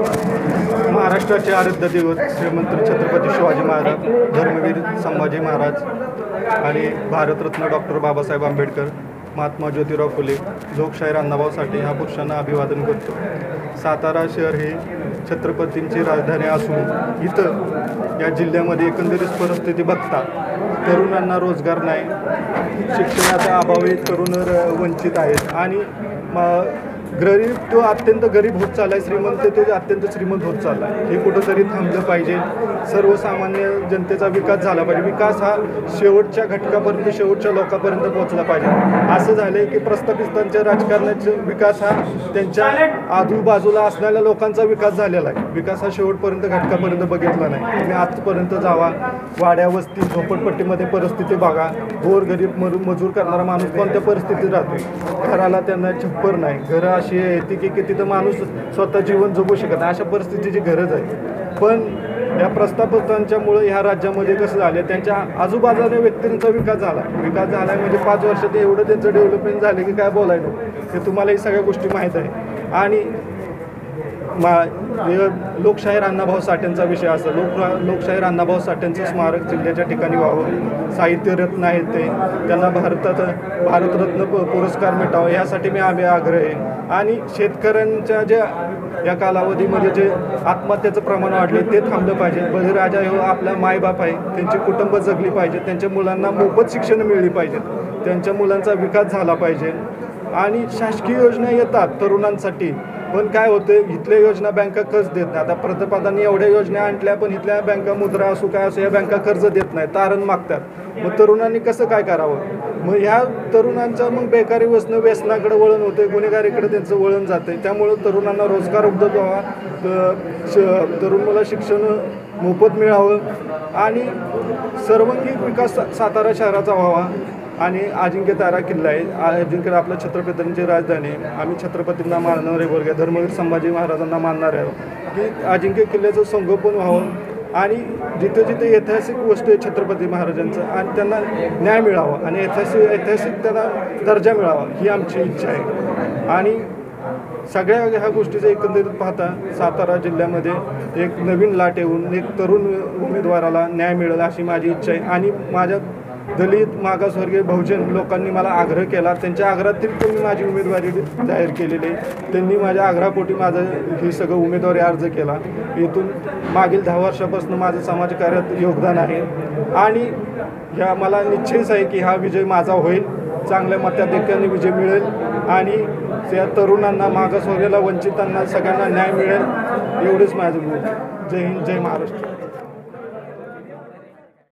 महाराष्ट्राचे आराध्य दैवत श्रीमंत छत्रपती शिवाजी महाराज धर्मवीर संभाजी महाराज आणि भारतरत्न डॉक्टर बाबासाहेब आंबेडकर महात्मा ज्योतिराव फुले लोकशाहीर अण्णाभाऊ साठे ह्या पुरुषांना अभिवादन करतो. सातारा शहर हे छत्रपतींची राजधानी असून इथं या जिल्ह्यामध्ये एकंदरीत परिस्थिती बघता तरुणांना रोजगार नाही. शिक्षणाचा अभावी तरुण र- वंचित आहेत आणि म- गरीब तो अत्यंत गरीब होत चालला आहे श्रीमंत तो अत्यंत श्रीमंत होत चालला आहे हे कुठंतरी थांबलं पाहिजे. सर्वसामान्य जनतेचा विकास झाला पाहिजे. विकास हा शेवटच्या घटकापर्यंत शेवटच्या लोकांपर्यंत पोहोचला पाहिजे. असं झालं आहे की प्रस्थापितांच्या राजकारणाचा विकास हा त्यांच्या आजूबाजूला असणाऱ्या लोकांचा विकास झालेला आहे. विकास हा शेवटपर्यंत घटकापर्यंत बघितला नाही. तुम्ही आजपर्यंत जावा. वाड्या वस्ती झोपडपट्टीमध्ये परिस्थिती बघा. गोर गरीब मजूर करणारा माणूस कोणत्या परिस्थितीत राहतो घराला त्यांना छप्पर नाही. घरा अशी येते की की तिथं माणूस स्वतः जीवन जगू शकत नाही. अशा परिस्थितीची गरज आहे. पण या प्रस्थापितांच्यामुळे ह्या राज्यामध्ये कसं झालं त्यांच्या आजूबाजूने व्यक्तींचा विकास झाला. विकास झाला म्हणजे पाच वर्षात एवढं त्यांचं डेव्हलपमेंट झालं की काय बोलायला हे तुम्हाला ही सगळ्या गोष्टी माहीत आहे. आणि मा हे लोकशाहीर अण्णाभाऊ साठ्यांचा विषय असतो. लोक लोकशाहीर अण्णाभाऊ साठ्यांचं स्मारक जिल्ह्याच्या ठिकाणी व्हावं. साहित्यरत्न आहेत ते. त्यांना भारतात भारतरत्न प- पुरस्कार मिळावा. यासाठी मी आम्ही आग्रह आहे. आणि शेतकऱ्यांच्या ज्या या कालावधीमध्ये जे आत्महत्येचं प्रमाण वाढले ते थांबलं पाहिजे. बळीराजा हे आपला मायबाप आहे. त्यांची कुटुंब जगली पाहिजे. त्यांच्या मुलांना मोफत शिक्षण मिळली पाहिजेत. त्यांच्या मुलांचा विकास झाला पाहिजे. आणि शासकीय योजना येतात तरुणांसाठी. पण काय होतं इथल्या योजना बँका कर्ज देत नाही आता पंतप्रधानांनी एवढ्या योजना आणल्या पण इथल्या बँका मुद्रा असू काय असो या बँका कर्ज देत नाही तारण मागतात. मग तरुणांनी कसं काय करावं? मग ह्या तरुणांचं मग बेकारी व्यसन व्यसनाकडे वळण होते गुन्हेगारीकडे त्यांचं वळण जाते त्यामुळं तरुणांना रोजगार उपलब्ध व्हावा श तरुण मुला शिक्षण मोफत मिळावं आणि सर्वांगीण विकास सा- सातारा शहराचा व्हावा. आणि अजिंक्य तारा किल्ला आहे. अजिंक्य आपल्या छत्रपतींची राजधानी. आम्ही छत्रपतींना मानणारे वर्ग. आहे धर्मवीर संभाजी महाराजांना मानणारे आहोत की अजिंक्य किल्ल्याचं संगोपन व्हावं. आणि जिथे जिथे ऐतिहासिक वस्तू आहे छत्रपती महाराजांचं आणि त्यांना न्याय मिळावा. आणि ऐतिहासिक ऐतिहासिक त्यांना दर्जा मिळावा ही आमची इच्छा आहे. आणि सगळ्या ह्या गोष्टीचं एकंदरीत पाहता सातारा जिल्ह्यामध्ये एक नवीन लाट येऊन एक तरुण उमेदवाराला न्याय मिळेल अशी माझी इच्छा आहे. आणि माझ्या दलित मागासवर्गीय बहुजन लोकांनी मला आग्रह केला. त्यांच्या आग्रहातील मी माझी उमेदवारी जाहीर केलेली आहे. त्यांनी माझ्या आग्रहापोटी माझं हे सगळं उमेदवारी अर्ज केला. इथून मागील दहा वर्षापासून माझं समाजकार्यात योगदान आहे. आणि ह्या मला निश्चयच आहे की हा विजय माझा होईल. चांगल्या मताधिक्याने विजय मिळेल. आणि त्या तरुणांना मागासवर्गीयाला वंचितांना सगळ्यांना न्याय मिळेल. एवढेच माझं जय हिंद जय महाराष्ट्र.